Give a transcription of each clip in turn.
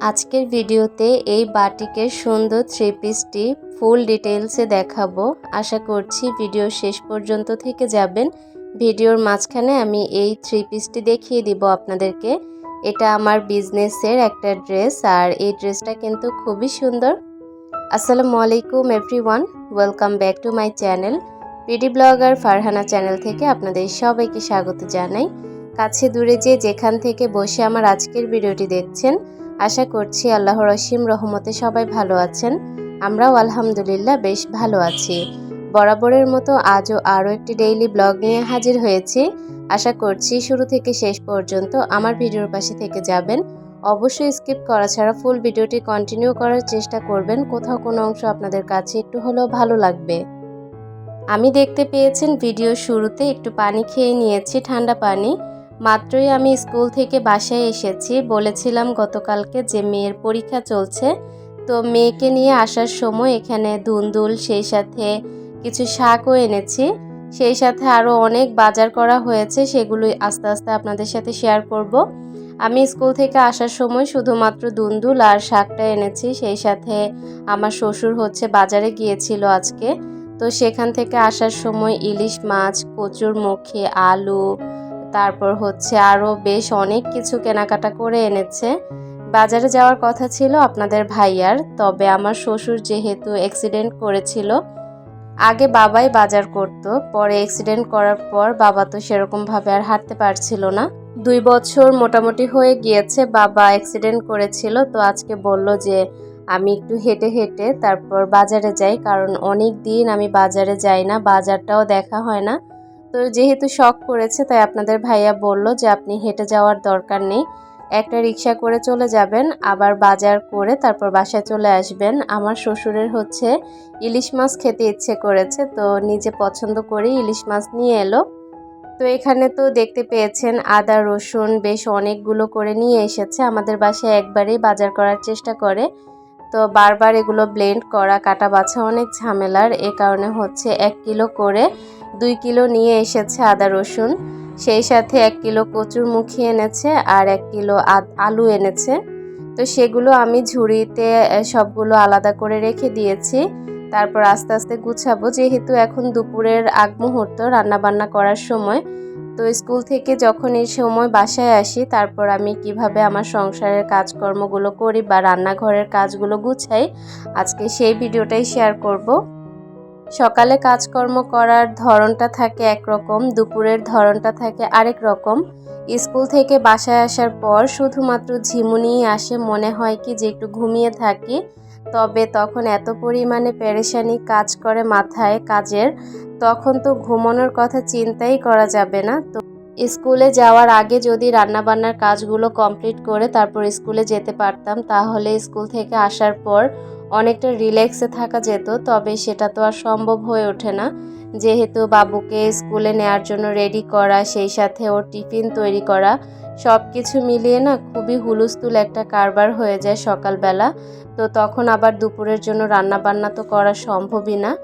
আজকের ভিডিওতে এই বাটিকের সুন্দর থ্রি পিসটি ফুল ডিটেলসে দেখাবো। আশা করছি ভিডিও শেষ পর্যন্ত থেকে যাবেন। ভিডিওর মাঝখানে আমি এই থ্রি পিসটি দেখিয়ে দিব আপনাদেরকে। এটা আমার বিজনেসের একটা ড্রেস আর এই ড্রেসটা কিন্তু খুবই সুন্দর। আসসালামু আলাইকুম everyone welcome back to my channel PD blogger Farhana channel থেকে আপনাদের সবাইকে স্বাগত জানাই। কাছে দূরে যে যেখান থেকে বসে আমার আজকের ভিডিওটি দেখছেন আশা করছি আল্লাহর অসীম রহমতে সবাই ভালো আছেন। আমরাও আলহামদুলিল্লাহ বেশ ভালো আছি। বরাবরের মতো আজও আরও একটি ডেইলি ব্লগ নিয়ে হাজির হয়েছি। আশা করছি শুরু থেকে শেষ পর্যন্ত আমার ভিডিওর পাশে থেকে যাবেন। অবশ্যই স্কিপ করা ছাড়া ফুল ভিডিওটি কন্টিনিউ করার চেষ্টা করবেন। কোথাও কোনো অংশ আপনাদের কাছে একটু হলেও ভালো লাগবে। আমি দেখতে পেয়েছেন ভিডিও শুরুতে একটু পানি খেয়ে নিয়েছি, ঠান্ডা পানি। মাত্রই আমি স্কুল থেকে বাসায় এসেছি। বলেছিলাম গতকালকে যে মেয়ের পরীক্ষা চলছে। তো মেয়েকে নিয়ে আসার সময় এখানে ধুন্দুল সেই সাথে কিছু শাকও এনেছি। সেই সাথে আরও অনেক বাজার করা হয়েছে, সেগুলোই আস্তে আস্তে আপনাদের সাথে শেয়ার করব। আমি স্কুল থেকে আসার সময় শুধুমাত্র দুন্দুল আর শাকটা এনেছি। সেই সাথে আমার শ্বশুর হচ্ছে বাজারে গিয়েছিল আজকে। তো সেখান থেকে আসার সময় ইলিশ মাছ, কচুর মুখে আলু তারপর হচ্ছে আরও বেশ অনেক কিছু কেনাকাটা করে এনেছে। বাজারে যাওয়ার কথা ছিল আপনাদের ভাইয়ার, তবে আমার শ্বশুর যেহেতু অ্যাক্সিডেন্ট করেছিল, আগে বাবাই বাজার করত, পরে অ্যাক্সিডেন্ট করার পর বাবা তো সেরকমভাবে আর হাঁটতে পারছিল না। দুই বছর মোটামুটি হয়ে গিয়েছে, বাবা অ্যাক্সিডেন্ট করেছিল, তো আজকে বলল যে আমি একটু হেঁটে হেঁটে তারপর বাজারে যাই, কারণ অনেক দিন আমি বাজারে যাই না, বাজারটাও দেখা হয় না। তো যেহেতু শখ করেছে, তাই আপনাদের ভাইয়া বলল যে আপনি হেঁটে যাওয়ার দরকার নেই। একটা রিক্সা করে চলে যাবেন, আবার বাজার করে তারপর বাসায় চলে আসবেন। আমার শ্বশুরের হচ্ছে ইলিশ মাছ খেতে ইচ্ছে করেছে, তো নিজে পছন্দ করে ইলিশ মাছ নিয়ে এলো। তো এখানে তো দেখতে পেয়েছেন, আদা, রসুন বেশ অনেকগুলো করে নিয়ে এসেছে। আমাদের বাসায় একবারেই বাজার করার চেষ্টা করে। তো বারবার এগুলো ব্লেন্ড করা কাটা বাছা অনেক ঝামেলার। এ কারণে হচ্ছে এক কিলো করে দুই কিলো নিয়ে এসেছে আদা রসুন। সেই সাথে এক কিলো কচুর মুখি এনেছে আর এক কিলো আলু এনেছে। তো সেগুলো আমি ঝুড়িতে সবগুলো আলাদা করে রেখে দিয়েছি। তারপর আস্তে আস্তে গুছাবো। যেহেতু এখন দুপুরের আগ মুহূর্ত রান্নাবান্না করার সময়, তো স্কুল থেকে যখন এই সময় বাসায় আসি, তারপর আমি কীভাবে আমার সংসারের কাজকর্মগুলো করি বা রান্নাঘরের কাজগুলো গুছাই, আজকে সেই ভিডিওটাই শেয়ার করব। সকালে কাজকর্ম করার ধরনটা থাকে একরকম, দুপুরের ধরনটা থাকে আরেক রকম। স্কুল থেকে বাসায় আসার পর শুধুমাত্র ঝিমুনিই আসে, মনে হয় কি যে একটু ঘুমিয়ে থাকি। তবে তখন এত পরিমাণে পেরেশানি কাজ করে মাথায় কাজের, তখন তো ঘুমানোর কথা চিন্তাই করা যাবে না। তো স্কুলে যাওয়ার আগে যদি রান্নাবান্নার কাজগুলো কমপ্লিট করে তারপর স্কুলে যেতে পারতাম, তাহলে স্কুল থেকে আসার পর অনেকটা রিল্যাক্সে থাকা যেত, তবে সেটা তো আর সম্ভব হয়ে ওঠে না। যেহেতু বাবুকে স্কুলে নেওয়ার জন্য রেডি করা, সেই সাথে ওর টিফিন তৈরি করা সব কিছু মিলিয়ে না খুবই হুলুস্থুল একটা কারবার হয়ে যায় সকালবেলা। তো তখন আবার দুপুরের জন্য রান্নাবান্না তো করা সম্ভবই না।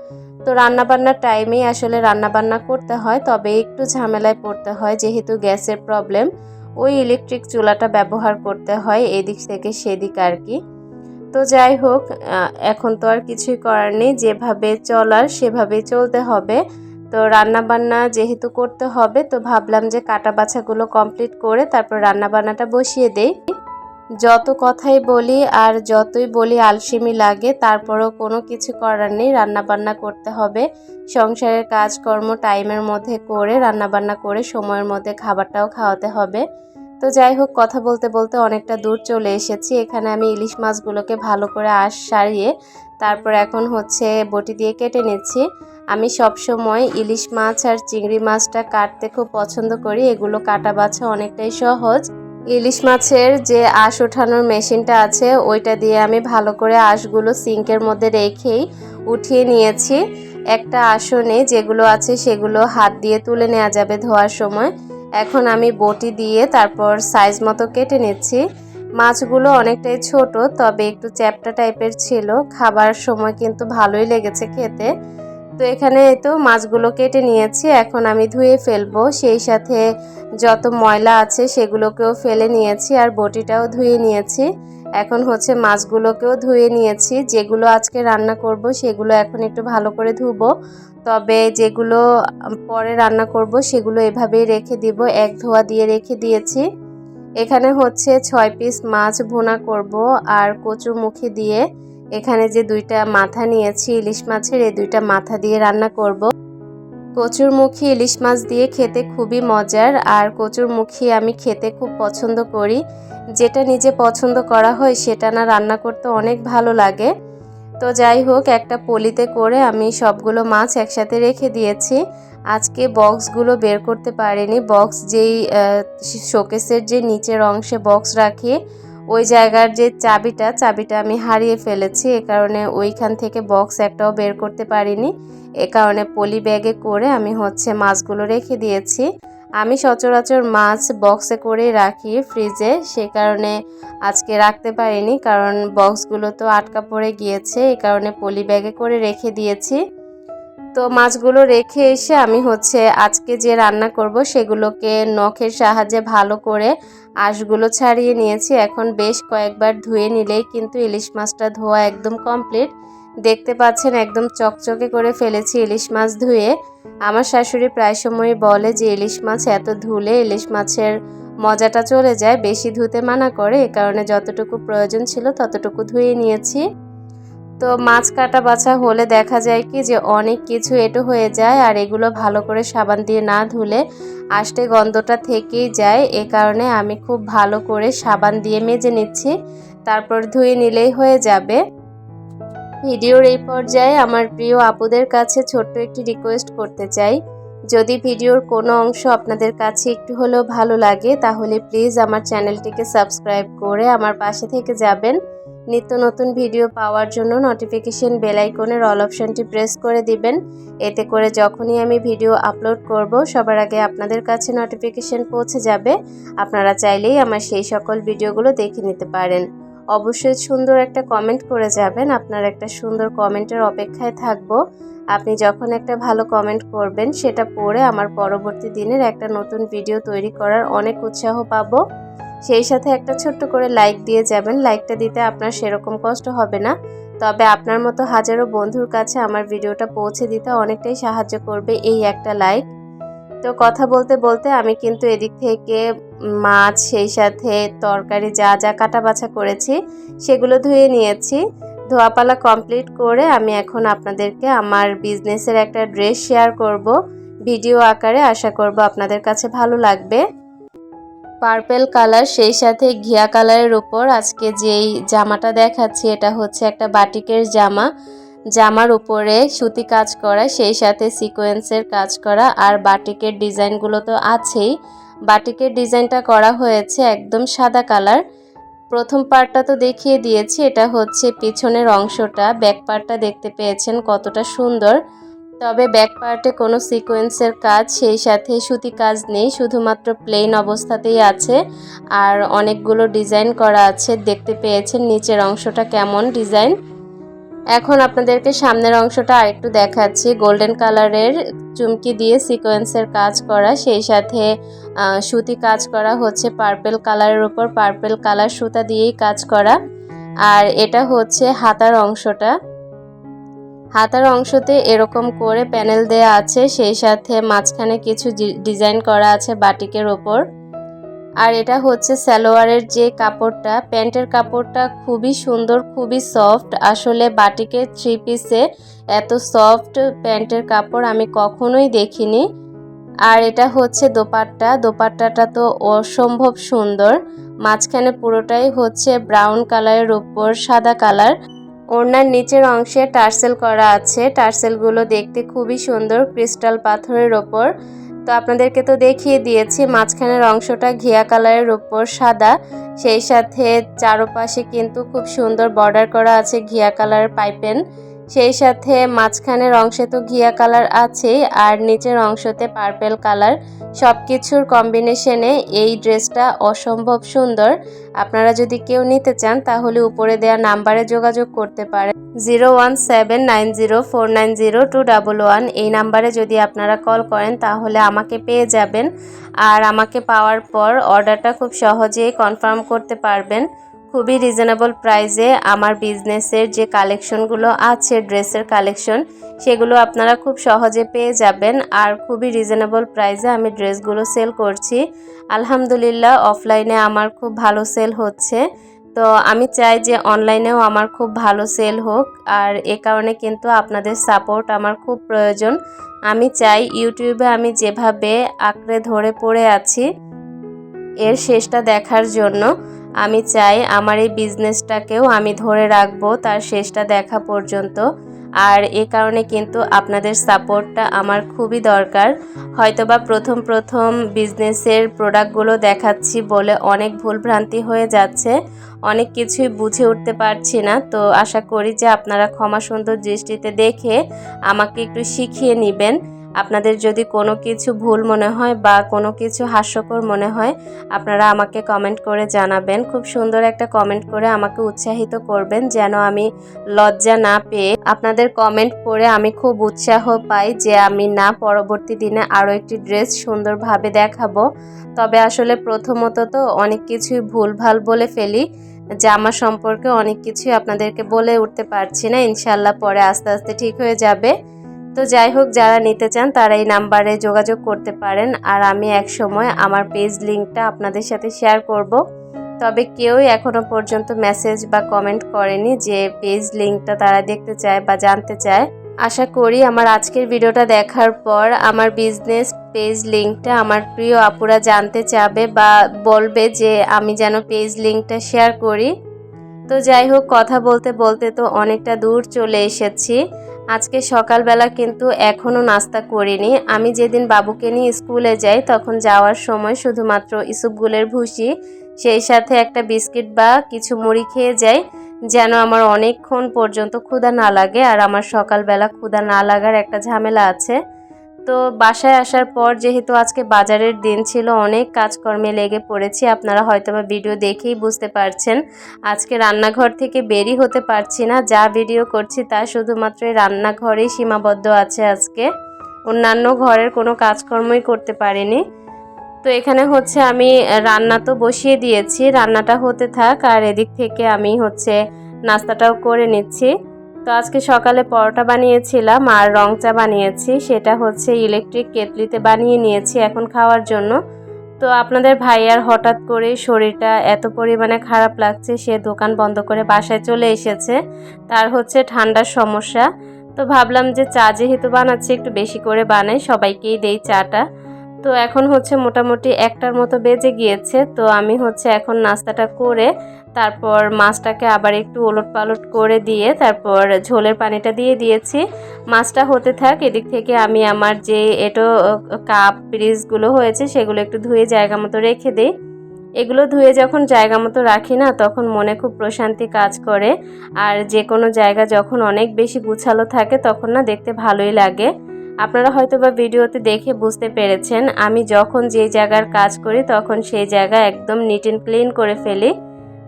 তো রান্নাবান্নার টাইমেই আসলে রান্নাবান্না করতে হয়, তবে একটু ঝামেলায় পড়তে হয়, যেহেতু গ্যাসের প্রবলেম ওই ইলেকট্রিক চুলাটা ব্যবহার করতে হয়, এদিক থেকে সেদিক আর কি। তো যাই হোক এখন তো আর কিছুই করার নেই। যেভাবে চলার সেভাবে চলতে হবে। তো রান্না বান্না যেহেতু করতে হবে, তো ভাবলাম যে কাটা বাছাগুলো কমপ্লিট করে তারপর রান্না বান্নাটা বসিয়ে দেই। যত কথাই বলি আর যতই বলি আলসেমি লাগে, তারপরও কোনো কিছু করার নেই। রান্নাবান্না করতে হবে। সংসারের কাজকর্ম টাইমের মধ্যে করে, রান্নাবান্না করে, সময়ের মধ্যে খাবারটাও খাওয়াতে হবে। তো যাই হোক, কথা বলতে বলতে অনেকটা দূর চলে এসেছি। এখানে আমি ইলিশ মাছগুলোকে ভালো করে আশ সারিয়ে তারপর এখন হচ্ছে বটি দিয়ে কেটে নিচ্ছি। আমি সব সময় ইলিশ মাছ আর চিংড়ি মাছটা কাটতে খুব পছন্দ করি। এগুলো কাটা বাছা অনেকটাই সহজ। ইলিশ মাছের যে আঁশ ওঠানোর মেশিনটা আছে, ওইটা দিয়ে আমি ভালো করে আঁশগুলো সিঙ্কের মধ্যে রেখেই উঠিয়ে নিয়েছি। একটা আসনে যেগুলো আছে সেগুলো হাত দিয়ে তুলে নেওয়া যাবে ধোয়ার সময়। এখন আমি বটি দিয়ে তারপর সাইজ মতো কেটে নিচ্ছি। মাছগুলো অনেকটাই ছোট, তবে একটু চ্যাপটা টাইপের ছিল। খাবার সময় কিন্তু ভালোই লেগেছে খেতে। তো এখানে তো মাছগুলো কেটে নিয়েছি, এখন আমি ধুয়ে ফেলব। সেই সাথে যত ময়লা আছে সেগুলোকেও ফেলে নিয়েছি আর বটিটাও ধুয়ে নিয়েছি। এখন হচ্ছে মাছগুলোকেও ধুয়ে নিয়েছি। যেগুলো আজকে রান্না করব, সেগুলো এখন একটু ভালো করে ধুবো। তবে যেগুলো পরে রান্না করব, সেগুলো এভাবেই রেখে দিব। এক ধোয়া দিয়ে রেখে দিয়েছি। এখানে হচ্ছে ছয় পিস মাছ ভুনা করব আর কচু মুখি দিয়ে। এখানে যে দুইটা মাথা নিয়েছি, ইলিশ মাছের, এই দুইটা মাথা দিয়ে রান্না করব। কচুর মুখী ইলিশ মাছ দিয়ে খেতে খুবই মজার, আর কচুর মুখী আমি খেতে খুব পছন্দ করি। যেটা নিজে পছন্দ করা হয়, সেটা না রান্না করতে অনেক ভালো লাগে। তো যাই হোক, একটা পলিতে করে আমি সবগুলো মাছ একসাথে রেখে দিয়েছি। আজকে বক্সগুলো বের করতে পারিনি। বক্স যেই শোকেসের যে নিচের অংশে বক্স রাখি ওই জায়গার যে চাবিটা চাবিটা আমি হারিয়ে ফেলেছি। এ কারণে ওইখান থেকে বক্স একটাও বের করতে পারিনি। এ কারণে পলি ব্যাগে করে আমি হচ্ছে মাছগুলো রেখে দিয়েছি। আমি সচরাচর মাছ বক্সে করে রাখি ফ্রিজে। সে কারণে আজকে রাখতে পারিনি, কারণ বক্সগুলো তো আটকা পড়ে গিয়েছে। এই কারণে পলি ব্যাগে করে রেখে দিয়েছি। তো মাছগুলো রেখে এসে আমি হচ্ছে আজকে যে রান্না করব, সেগুলোকে নখের সাহায্যে ভালো করে আঁশগুলো ছাড়িয়ে নিয়েছি। এখন বেশ কয়েকবার ধুয়ে নিলেই কিন্তু ইলিশ মাছটা ধোয়া একদম কমপ্লিট। দেখতে পাচ্ছেন একদম চকচকে করে ফেলেছি ইলিশ মাছ ধুয়ে। আমার শাশুড়ি প্রায় সময় বলে যে, ইলিশ মাছ এত ধুলে ইলিশ মাছের মজাটা চলে যায়, বেশি ধুতে মানা করে। এ কারণে যতটুকু প্রয়োজন ছিল ততটুকু ধুয়ে নিয়েছি। তো মাছ কাটা বাছা হলে দেখা যায় কি যে অনেক কিছু এটো হয়ে যায় আর এগুলো ভালো করে সাবান দিয়ে না ধুলে আষ্টে গন্ধটা থেকেই যায়। এ কারণে আমি খুব ভালো করে সাবান দিয়ে মেজে নিচ্ছি, তারপর ধুয়ে নিলেই হয়ে যাবে। ভিডিওর এই পর্যায়ে আমার প্রিয় আপুদের কাছে ছোট্ট একটি রিকোয়েস্ট করতে চাই। যদি ভিডিওর কোনো অংশ আপনাদের কাছে একটু হলেও ভালো লাগে, তাহলে প্লিজ আমার চ্যানেলটিকে সাবস্ক্রাইব করে আমার পাশে থেকে যাবেন। নিত্য নতুন ভিডিও পাওয়ার জন্য নোটিফিকেশন বেল আইকনের অল অপশনটি প্রেস করে দিবেন। এতে করে যখনই আমি ভিডিও আপলোড করব, সবার আগে আপনাদের কাছে নোটিফিকেশন পৌঁছে যাবে। আপনারা চাইলেই আমার সেই সকল ভিডিওগুলো দেখে নিতে পারেন। অবশ্যই সুন্দর একটা কমেন্ট করে যাবেন। আপনার একটা সুন্দর কমেন্টের অপেক্ষায় থাকব। আপনি যখন একটা ভালো কমেন্ট করবেন, সেটা পড়ে আমার পরবর্তী দিনের একটা নতুন ভিডিও তৈরি করার অনেক উৎসাহ পাবো। সেই সাথে একটা ছোট্ট করে লাইক দিয়ে যাবেন। লাইকটা দিতে আপনার সেরকম কষ্ট হবে না। তবে আপনার মতো হাজারো বন্ধুর কাছে আমার ভিডিওটা পৌঁছে দিতে অনেকটাই সাহায্য করবে এই একটা লাইক তো কথা বলতে বলতে আমি কিন্তু এদিক থেকে মাছ, সেই সাথে তরকারি যা যা কাটা বাছা করেছি, সেগুলো ধুয়ে নিয়েছি। ধোয়াপালা কমপ্লিট করে আমি এখন আপনাদেরকে আমার বিজনেসের একটা ড্রেস শেয়ার করব। ভিডিও আকারে আশা করব আপনাদের কাছে ভালো লাগবে। পার্পেল কালার সেই সাথে ঘিয়া কালারের উপর আজকে যেই জামাটা দেখাচ্ছি, এটা হচ্ছে একটা বাটিকের জামা। জামার উপরে সুতি কাজ করা, সেই সাথে সিকোয়েন্সের কাজ করা, আর বাটিকের ডিজাইনগুলো তো আছেই। বাটিকের ডিজাইনটা করা হয়েছে একদম সাদা কালার প্রথম পার্টটা তো দেখিয়ে দিয়েছি, এটা হচ্ছে পিছনের অংশটা ব্যাক পার্টটা দেখতে পেয়েছেন কতটা সুন্দর। তবে ব্যাক পার্টে কোনো সিকোয়েন্সের কাজ, সেই সাথে সুতি কাজ নেই, শুধুমাত্র প্লেন অবস্থাতেই আছে। আর অনেকগুলো ডিজাইন করা আছে, দেখতে পেয়েছেন নিচের অংশটা কেমন ডিজাইন এখন আপনাদেরকে সামনের অংশটা আরেকটু দেখাচ্ছি। গোল্ডেন কালারের চুমকি দিয়ে সিকোয়েন্সের কাজ করা, সেই সাথে সুতি কাজ করা হচ্ছে পার্পেল কালারের উপর। পার্পেল কালার সুতা দিয়েই কাজ করা। আর এটা হচ্ছে হাতার অংশটা। হাতার অংশতে এরকম করে প্যানেল দেয়া আছে, সেই সাথে মাঝখানে কিছু ডিজাইন করা আছে বাটিকের ওপর। আর এটা হচ্ছে সালোয়ারের যে কাপড়টা, প্যান্টের কাপড়টা খুবই সুন্দর, খুবই সফট। আসলে বাটিকের থ্রি পিসে এত সফট প্যান্টের কাপড় আমি কখনোই দেখিনি। আর এটা হচ্ছে দোপাট্টা, দোপাট্টাটা তো অসম্ভব সুন্দর। মাঝখানে পুরোটাই হচ্ছে ব্রাউন কালারের উপর সাদা কালার ওড়নার নিচের অংশে টার্সেল করা আছে। টার্সেলগুলো দেখতে খুবই সুন্দর, ক্রিস্টাল পাথরের ওপর। তো আপনাদেরকে তো দেখিয়ে দিয়েছি, মাঝখানের অংশটা ঘিয়া কালারের ওপর সাদা। সেই সাথে চারপাশে কিন্তু খুব সুন্দর বর্ডার করা আছে ঘিয়া কালার পাইপেন সেই সাথে মাঝখানের অংশে তো ঘিয়া কালার আছেই, আর নিচের অংশতে পার্পেল কালার। সব কিছুর কম্বিনেশনে এই ড্রেসটা অসম্ভব সুন্দর। আপনারা যদি কেউ নিতে চান, তাহলে উপরে দেওয়া নাম্বারে যোগাযোগ করতে পারেন। Zero one seven nine zero four nine zero two double one. এই নাম্বারে যদি আপনারা কল করেন, তাহলে আমাকে পেয়ে যাবেন। আর আমাকে পাওয়ার পর অর্ডারটা খুব সহজেই কনফার্ম করতে পারবেন। খুবই রিজনেবল প্রাইসে আমার বিজনেসের যে কালেকশনগুলো আছে ড্রেসের কালেকশন সেগুলো আপনারা খুব সহজে পেয়ে যাবেন। আর খুবই রিজনেবল প্রাইসে আমি ড্রেসগুলো সেল করছি। আলহামদুলিল্লাহ অফলাইনে আমার খুব ভালো সেল হচ্ছে। তো আমি চাই যে অনলাইনেও আমার খুব ভালো সেল হোক। আর এ কারণে কিন্তু আপনাদের সাপোর্ট আমার খুব প্রয়োজন। আমি চাই ইউটিউবে আমি যেভাবে আঁকড়ে ধরে পড়ে আছি, এর শেষটা দেখার জন্য। আমি চাই আমার এই বিজনেসটাকেও আমি ধরে রাখব তার শেষটা দেখা পর্যন্ত। আর এ কারণে কিন্তু আপনাদের সাপোর্টটা আমার খুবই দরকার। হয়তোবা প্রথম প্রথম বিজনেসের প্রোডাক্টগুলো দেখাচ্ছি বলে অনেক ভুলভ্রান্তি হয়ে যাচ্ছে। অনেক কিছুই বুঝে উঠতে পারছি না। তো আশা করি যে আপনারা ক্ষমা সুন্দর দৃষ্টিতে দেখে আমাকে একটু শিখিয়ে নেবেন। আপনাদের যদি কোনো কিছু ভুল মনে হয় বা কোনো কিছু হাস্যকর মনে হয়, আপনারা আমাকে কমেন্ট করে জানাবেন। খুব সুন্দর একটা কমেন্ট করে আমাকে উৎসাহিত করবেন যেন আমি লজ্জা না পেয়ে আপনাদের কমেন্ট পড়ে আমি খুব উৎসাহ পাই যে আমি না পরবর্তী দিনে আরও একটি ড্রেস সুন্দরভাবে দেখাবো। তবে আসলে প্রথমত তো অনেক কিছুই ভুলভাল বলে ফেলি। জামা সম্পর্কে অনেক কিছুই আপনাদেরকে বলে উঠতে পারছি না। ইনশাল্লাহ পরে আস্তে আস্তে ঠিক হয়ে যাবে। তো যাই হোক, যারা নিতে চান তারা এই নাম্বারে যোগাযোগ করতে পারেন আর আমি এক সময় আমার পেজ লিঙ্কটা আপনাদের সাথে শেয়ার করব। তবে কেউই এখনও পর্যন্ত মেসেজ বা কমেন্ট করেনি যে পেজ লিঙ্কটা তারা দেখতে চায় বা জানতে চায়। আশা করি আমার আজকের ভিডিওটা দেখার পর আমার বিজনেস পেজ লিঙ্কটা আমার প্রিয় আপুরা জানতে চাবে বা বলবে যে আমি যেন পেজ লিঙ্কটা শেয়ার করি। তো যাই হোক, কথা বলতে বলতে তো অনেকটা দূর চলে এসেছি। আজকে সকালবেলা কিন্তু এখনও নাস্তা করিনি। আমি যেদিন বাবুকে নিয়ে স্কুলে যাই, তখন যাওয়ার সময় শুধুমাত্র ইসুপগুলের ভুসি, সেই সাথে একটা বিস্কিট বা কিছু মুড়ি খেয়ে যাই, যেন আমার অনেকক্ষণ পর্যন্ত ক্ষুধা না লাগে আর আমার সকালবেলা ক্ষুধা না লাগার একটা ঝামেলা আছে। তো বাসায় আসার পর যেহেতু আজকে বাজারের দিন ছিল, অনেক কাজকর্মে লেগে পড়েছি। আপনারা হয়তো বা ভিডিও দেখেই বুঝতে পারছেন। আজকে রান্নাঘর থেকে বেরি হতে পারছি না। যা ভিডিও করছি তা শুধুমাত্র রান্নাঘরেই সীমাবদ্ধ আছে আজকে। অন্যান্য ঘরের কোনো কাজকর্মই করতে পারিনি। তো এখানে হচ্ছে আমি রান্না তো বসিয়ে দিয়েছি। রান্নাটা হতে থাক আর এদিক থেকে আমি হচ্ছে নাস্তাটাও করে নিচ্ছি। তো আজকে সকালে পরোটা বানিয়েছিলাম আর রং চা বানিয়েছি। সেটা হচ্ছে ইলেকট্রিক কেটলিতে বানিয়ে নিয়েছি এখন খাওয়ার জন্য। তো আপনাদের ভাইয়ার হঠাৎ করে শরীরটা এত পরিমাণে খারাপ লাগছে, সে দোকান বন্ধ করে বাসায় চলে এসেছে। তার হচ্ছে ঠান্ডার সমস্যা। তো ভাবলাম যে চা যেহেতু বানাচ্ছি, একটু বেশি করে বানাই, সবাইকেই দেই চাটা। তো এখন হচ্ছে মোটামুটি একটার মতো বেজে গিয়েছে। তো আমি হচ্ছে এখন নাস্তাটা করে তারপর মাছটাকে আবার একটু ওলট পালট করে দিয়ে তারপর ঝোলের পানিটা দিয়ে দিয়েছি। মাছটা হতে থাক, এদিক থেকে আমি আমার যে এটো কাপ ব্রিজগুলো হয়েছে সেগুলো একটু ধুয়ে জায়গা মতো রেখে দিই। এগুলো ধুয়ে যখন জায়গা মতো রাখি না, তখন মনে খুব প্রশান্তি কাজ করে। আর যে কোনো জায়গা যখন অনেক বেশি গুছালো থাকে, তখন না দেখতে ভালোই লাগে। আপনারা হয়তো বা ভিডিওতে দেখে বুঝতে পেরেছেন, আমি যখন যে জায়গার কাজ করি তখন সেই জায়গা একদম নিট অ্যান্ড ক্লিন করে ফেলি।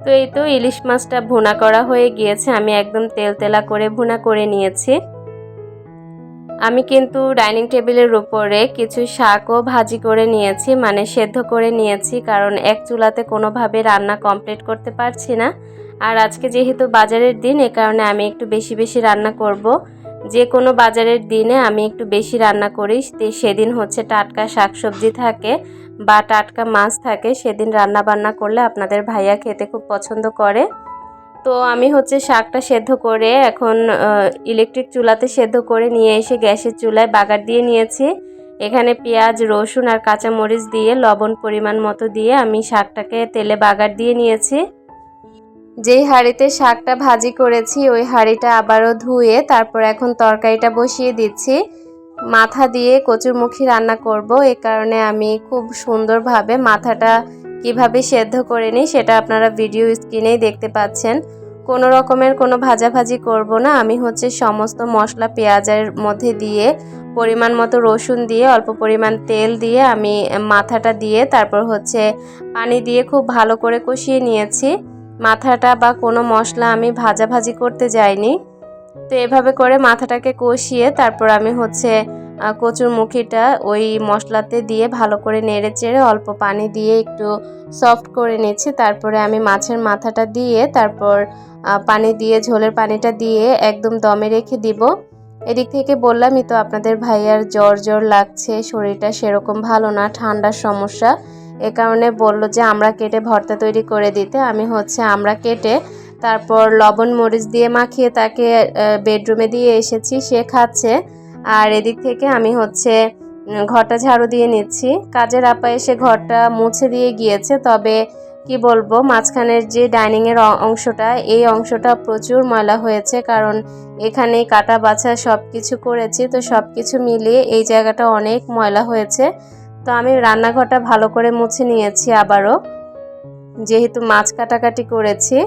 তো এই তো ইলিশ মাছটা ভুনা করা হয়ে গিয়েছে, আমি একদম তেল তেলা করে ভুনা করে নিয়েছি। আমি কিন্তু ডাইনিং টেবিলের উপরে কিছু শাকও ভাজি করে নিয়েছি মানে সেদ্ধ করে নিয়েছি, কারণ এক চুলাতে কোনোভাবে রান্না কমপ্লিট করতে পারছি না। আর আজকে যেহেতু বাজারের দিন, এ কারণে আমি একটু বেশি বেশি রান্না করব। যে কোনো বাজারের দিনে আমি একটু বেশি রান্না করি। সেদিন হচ্ছে টাটকা শাকসবজি থাকে বা টাটকা মাছ থাকে, সেদিন রান্না বান্না করলে আপনাদের ভাইয়া খেতে খুব পছন্দ করে। তো আমি হচ্ছে শাকটা সেদ্ধ করে এখন ইলেকট্রিক চুলাতে সেদ্ধ করে নিয়ে এসে গ্যাসের চুলায় বাগার দিয়ে নিয়েছি। এখানে পেঁয়াজ, রসুন আর কাঁচামরিচ দিয়ে লবণ পরিমাণ মতো দিয়ে আমি শাকটাকে তেলে বাগার দিয়ে নিয়েছি। যেই হাঁড়িতে শাকটা ভাজি করেছি, ওই হাঁড়িটা আবারও ধুয়ে তারপর এখন তরকারিটা বসিয়ে দিচ্ছি। মাথা দিয়ে কচুরমুখী রান্না করব, এ কারণে আমি খুব সুন্দরভাবে মাথাটা কীভাবে সেদ্ধ করে নিই সেটা আপনারা ভিডিও স্ক্রিনেই দেখতে পাচ্ছেন। কোনো রকমের কোনো ভাজাভাজি করব না, আমি হচ্ছে সমস্ত মশলা পেঁয়াজের মধ্যে দিয়ে পরিমাণ মতো রসুন দিয়ে, অল্প পরিমাণ তেল দিয়ে আমি মাথাটা দিয়ে তারপর হচ্ছে পানি দিয়ে খুব ভালো করে কষিয়ে নিয়েছি। মাথাটা বা কোনো মশলা আমি ভাজাভাজি করতে যাইনি। তো এভাবে করে মাথাটাকে কষিয়ে তারপর আমি হচ্ছে কচুর মুখিটা ওই মশলাতে দিয়ে ভালো করে নেড়ে চেড়ে অল্প পানি দিয়ে একটু সফট করে নিচ্ছি। তারপরে আমি মাছের মাথাটা দিয়ে তারপর পানি দিয়ে, ঝোলের পানিটা দিয়ে একদম দমে রেখে দিব। এদিক থেকে বললামই তো আপনাদের ভাইয়ার জ্বর জ্বর লাগছে, শরীরটা সেরকম ভালো না, ঠান্ডার সমস্যা। এ কারণে বলল যে, আমরা কেটে ভর্তা তৈরি করে দিতে। আমি হচ্ছে, আমরা কেটে তারপর লবণ, মরিচ দিয়ে মাখিয়ে তাকে বেডরুমে দিয়ে এসেছি, সে খাচ্ছে। আর এদিক থেকে আমি হচ্ছে ঘরটা ঝাড়ু দিয়ে নিচ্ছি। কাজের আপা এসে ঘরটা মুছে দিয়ে গিয়েছে। তবে কি বলব, মাঝখানের যে ডাইনিংয়ের অংশটা, এই অংশটা প্রচুর ময়লা হয়েছে। কারণ এখানে কাটা বাছা সব কিছু করেছি। তো সব কিছু মিলিয়ে এই জায়গাটা অনেক ময়লা হয়েছে। তো আমি রান্নাঘরটা ভালো করে মুছে নিয়েছি আবারও। যেহেতু মাছ কাটাকাটি করেছি,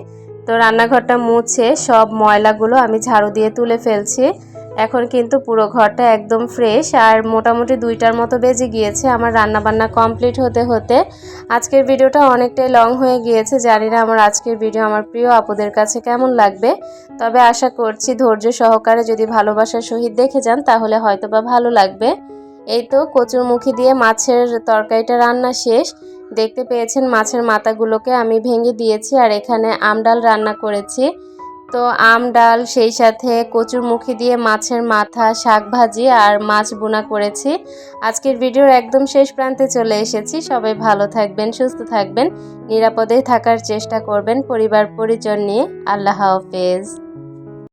তো রান্নাঘরটা মুছে সব ময়লাগুলো আমি ঝাড়ু দিয়ে তুলে ফেলছি। এখন কিন্তু পুরো ঘরটা একদম ফ্রেশ আর মোটামুটি দুইটার মতো বেজে গিয়েছে আমার রান্নাবান্না কমপ্লিট হতে হতে। আজকের ভিডিওটা অনেকটাই লং হয়ে গিয়েছে, জানি না আমার আজকের ভিডিও আমার প্রিয় আপুদের কাছে কেমন লাগবে। তবে আশা করছি ধৈর্য সহকারে যদি ভালোবাসার সহিত দেখে যান, তাহলে হয়তো বা ভালো লাগবে। এই তো কচুর মুখি দিয়ে মাছের তরকারিটা রান্না শেষ। দেখতে পেয়েছেন মাছের মাথাগুলোকে আমি ভেঙে দিয়েছি আর এখানে আমডাল রান্না করেছি। তো আম ডাল, সেই সাথে কচুর মুখি দিয়ে মাছের মাথা, শাক ভাজি আর মাছ বোনা করেছি। আজকের ভিডিওর একদম শেষ প্রান্তে চলে এসেছি। সবাই ভালো থাকবেন, সুস্থ থাকবেন, নিরাপদে থাকার চেষ্টা করবেন পরিবার পরিজন নিয়ে। আল্লাহ হাফেজ।